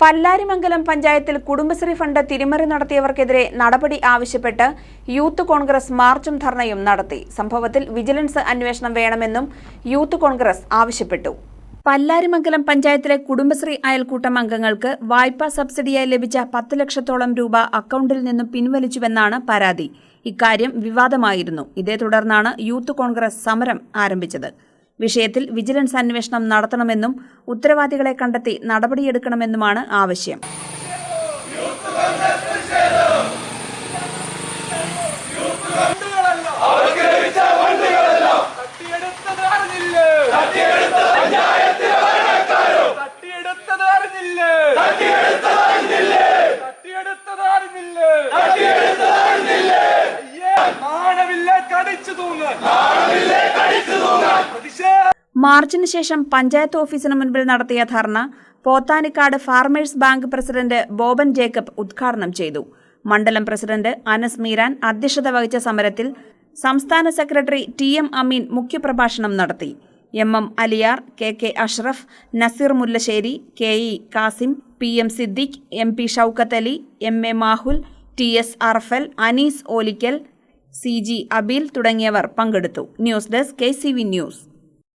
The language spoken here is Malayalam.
പല്ലാരിമംഗലം പഞ്ചായത്തിൽ കുടുംബശ്രീ ഫണ്ട് തിരിമറി നടത്തിയവർക്കെതിരെ നടപടി ആവശ്യപ്പെട്ട് യൂത്ത് കോൺഗ്രസ് മാർച്ചും ധർണയും നടത്തി. സംഭവത്തിൽ വിജിലൻസ് അന്വേഷണം വേണമെന്നും യൂത്ത് കോൺഗ്രസ് ആവശ്യപ്പെട്ടു. പല്ലാരിമംഗലം പഞ്ചായത്തിലെ കുടുംബശ്രീ അയൽക്കൂട്ടം അംഗങ്ങൾക്ക് വായ്പാ സബ്സിഡിയായി ലഭിച്ച പത്ത് ലക്ഷത്തോളം രൂപ അക്കൗണ്ടിൽ നിന്നും പിൻവലിച്ചുവെന്നാണ് പരാതി. ഇക്കാര്യം വിവാദമായിരുന്നു. ഇതേ തുടർന്നാണ് യൂത്ത് കോൺഗ്രസ് സമരം ആരംഭിച്ചത്. വിഷയത്തിൽ വിജിലൻസ് അന്വേഷണം നടത്തണമെന്നും ഉത്തരവാദികളെ കണ്ടെത്തി നടപടിയെടുക്കണമെന്നുമാണ് ആവശ്യം. പ്രതിഷേധ മാർച്ചിന് ശേഷം പഞ്ചായത്ത് ഓഫീസിന് മുൻപിൽ നടത്തിയ dharna Pothanikkad farmers bank president Boban Jacob ഉദ്ഘാടനം ചെയ്തു. മണ്ഡലം പ്രസിഡന്റ് അനസ് മീരാൻ അധ്യക്ഷത വഹിച്ച സമരത്തിൽ സംസ്ഥാന സെക്രട്ടറി ടി എം അമീൻ മുഖ്യപ്രഭാഷണം നടത്തി. M M Aliyar K K Ashraf Naseer Mullassery K E Kasim P M Siddique M P Shoukath Ali M A Mahul T S Arfal Anees Olikkal C G Abeel തുടങ്ങിയവർ പങ്കെടുത്തു. News desk K C V news.